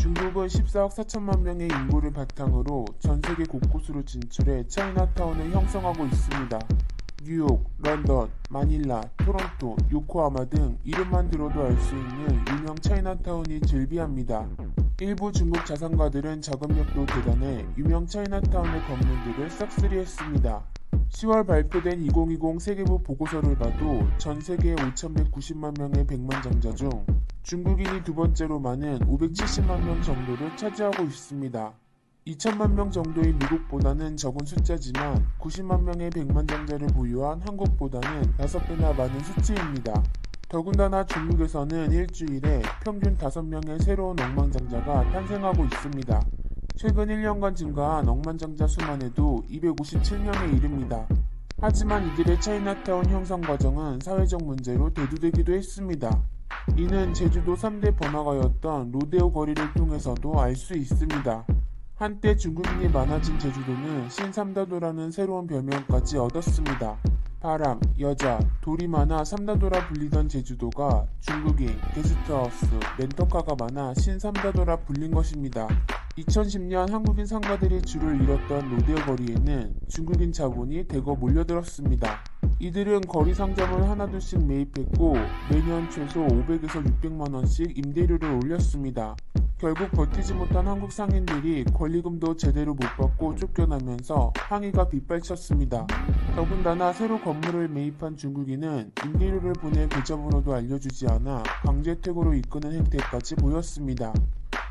중국은 14억 4천만 명의 인구를 바탕으로 전 세계 곳곳으로 진출해 차이나타운을 형성하고 있습니다. 뉴욕, 런던, 마닐라, 토론토, 요코하마 등 이름만 들어도 알 수 있는 유명 차이나타운이 즐비합니다. 일부 중국 자산가들은 자금력도 대단해 유명 차이나타운의 건물들을 싹쓸이했습니다. 10월 발표된 2020 세계부 보고서를 봐도 전 세계 5,190만 명의 백만장자 중 중국인이 두 번째로 많은 570만 명 정도를 차지하고 있습니다. 2천만 명 정도의 미국보다는 적은 숫자지만 90만 명의 백만장자를 보유한 한국보다는 5배나 많은 수치입니다. 더군다나 중국에서는 일주일에 평균 5명의 새로운 억만장자가 탄생하고 있습니다. 최근 1년간 증가한 억만장자 수만 해도 257명에 이릅니다. 하지만 이들의 차이나타운 형성 과정은 사회적 문제로 대두되기도 했습니다. 이는 제주도 3대 번화가였던 로데오 거리를 통해서도 알 수 있습니다. 한때 중국인이 많아진 제주도는 신삼다도라는 새로운 별명까지 얻었습니다. 바람, 여자, 돌이 많아 삼다도라 불리던 제주도가 중국인, 게스트하우스, 렌터카가 많아 신삼다도라 불린 것입니다. 2010년 한국인 상가들이 줄을 잃었던 로데오 거리에는 중국인 자본이 대거 몰려들었습니다. 이들은 거리 상점을 하나둘씩 매입했고 매년 최소 500에서 600만 원씩 임대료를 올렸습니다. 결국 버티지 못한 한국 상인들이 권리금도 제대로 못 받고 쫓겨나면서 항의가 빗발쳤습니다. 더군다나 새로 건물을 매입한 중국인은 임대료를 보낼 계좌번호도 알려주지 않아 강제퇴고로 이끄는 행태까지 보였습니다.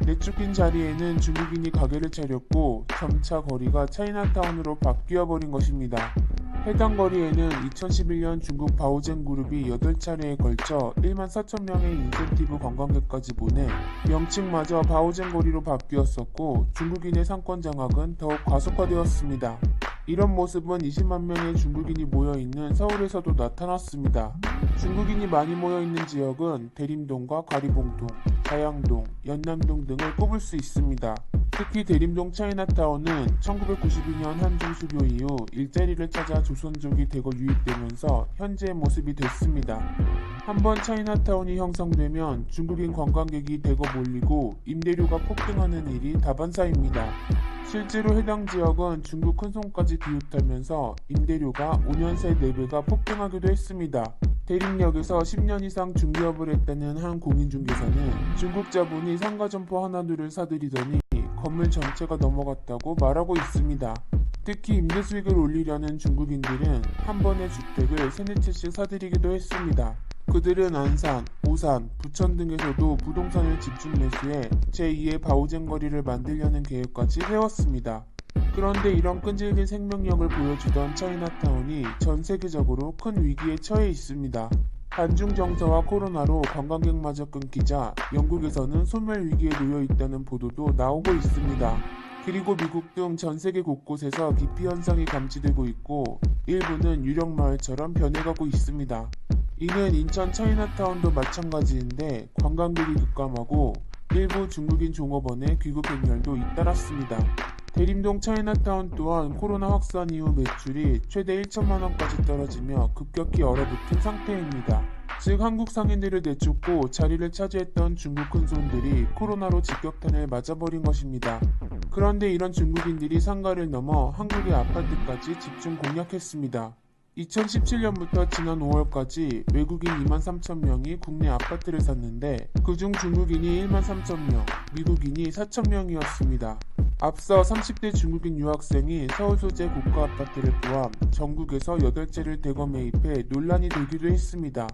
내쫓긴 자리에는 중국인이 가게를 차렸고 점차 거리가 차이나타운으로 바뀌어 버린 것입니다. 해당 거리에는 2011년 중국 바오젠 그룹이 8차례에 걸쳐 1만 4천 명의 인센티브 관광객까지 보내 명칭마저 바오젠 거리로 바뀌었었고 중국인의 상권 장악은 더욱 가속화되었습니다. 이런 모습은 20만 명의 중국인이 모여있는 서울에서도 나타났습니다. 중국인이 많이 모여있는 지역은 대림동과 가리봉동, 자양동, 연남동 등을 꼽을 수 있습니다. 특히 대림동 차이나타운은 1992년 한중 수교 이후 일자리를 찾아 조선족이 대거 유입되면서 현재의 모습이 됐습니다. 한번 차이나타운이 형성되면 중국인 관광객이 대거 몰리고 임대료가 폭등하는 일이 다반사입니다. 실제로 해당 지역은 중국 큰손까지 비롯하면서 임대료가 5년 새 4배가 폭등하기도 했습니다. 대림역에서 10년 이상 중개업을 했다는 한 공인중개사는 중국 자본이 상가 점포 하나둘을 사들이더니 건물 전체가 넘어갔다고 말하고 있습니다. 특히 임대 수익을 올리려는 중국인들은 한 번에 주택을 세네 채씩 사들이기도 했습니다. 그들은 안산, 오산, 부천 등에서도 부동산을 집중 매수해 제2의 바오젠 거리를 만들려는 계획까지 세웠습니다. 그런데 이런 끈질긴 생명력을 보여주던 차이나타운이 전 세계적으로 큰 위기에 처해 있습니다. 반중 정서와 코로나로 관광객마저 끊기자 영국에서는 소멸 위기에 놓여 있다는 보도도 나오고 있습니다. 그리고 미국 등 전 세계 곳곳에서 기피 현상이 감지되고 있고 일부는 유령 마을처럼 변해가고 있습니다. 이는 인천 차이나타운도 마찬가지인데 관광객이 급감하고 일부 중국인 종업원의 귀국 행렬도 잇따랐습니다. 대림동 차이나타운 또한 코로나 확산 이후 매출이 최대 1천만 원까지 떨어지며 급격히 얼어붙은 상태입니다. 즉 한국 상인들을 내쫓고 자리를 차지했던 중국 큰손들이 코로나로 직격탄을 맞아버린 것입니다. 그런데 이런 중국인들이 상가를 넘어 한국의 아파트까지 집중 공략했습니다. 2017년부터 지난 5월까지 외국인 2만 3천 명이 국내 아파트를 샀는데 그중 중국인이 1만 3천 명, 미국인이 4천 명이었습니다. 앞서 30대 중국인 유학생이 서울 소재 고가 아파트를 포함 전국에서 8채를 대거 매입해 논란이 되기도 했습니다.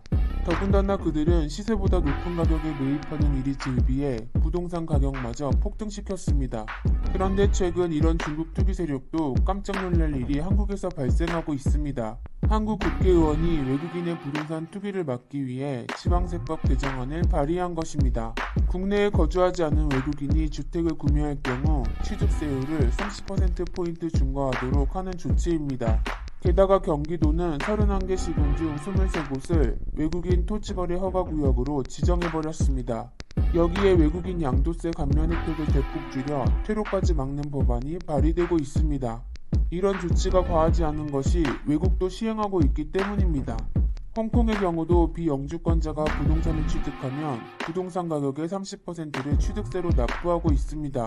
더군다나 그들은 시세보다 높은 가격에 매입하는 일이 즐비해 부동산 가격마저 폭등시켰습니다. 그런데 최근 이런 중국 투기 세력도 깜짝 놀랄 일이 한국에서 발생하고 있습니다. 한국 국회의원이 외국인의 부동산 투기를 막기 위해 지방세법 개정안을 발의한 것입니다. 국내에 거주하지 않은 외국인이 주택을 구매할 경우 취득세율을 30%포인트 중과하도록 하는 조치입니다. 게다가 경기도는 31개 시군 중 23곳을 외국인 토지거래 허가구역으로 지정해버렸습니다. 여기에 외국인 양도세 감면 혜택을 대폭 줄여 퇴로까지 막는 법안이 발의되고 있습니다. 이런 조치가 과하지 않은 것이 외국도 시행하고 있기 때문입니다. 홍콩의 경우도 비영주권자가 부동산을 취득하면 부동산 가격의 30%를 취득세로 납부하고 있습니다.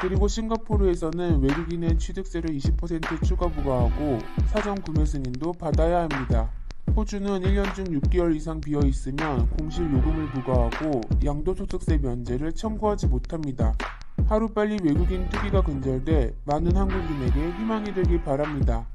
그리고 싱가포르에서는 외국인의 취득세를 20% 추가 부과하고 사전 구매 승인도 받아야 합니다. 호주는 1년 중 6개월 이상 비어 있으면 공실 요금을 부과하고 양도소득세 면제를 청구하지 못합니다. 하루빨리 외국인 투기가 근절돼 많은 한국인에게 희망이 되길 바랍니다.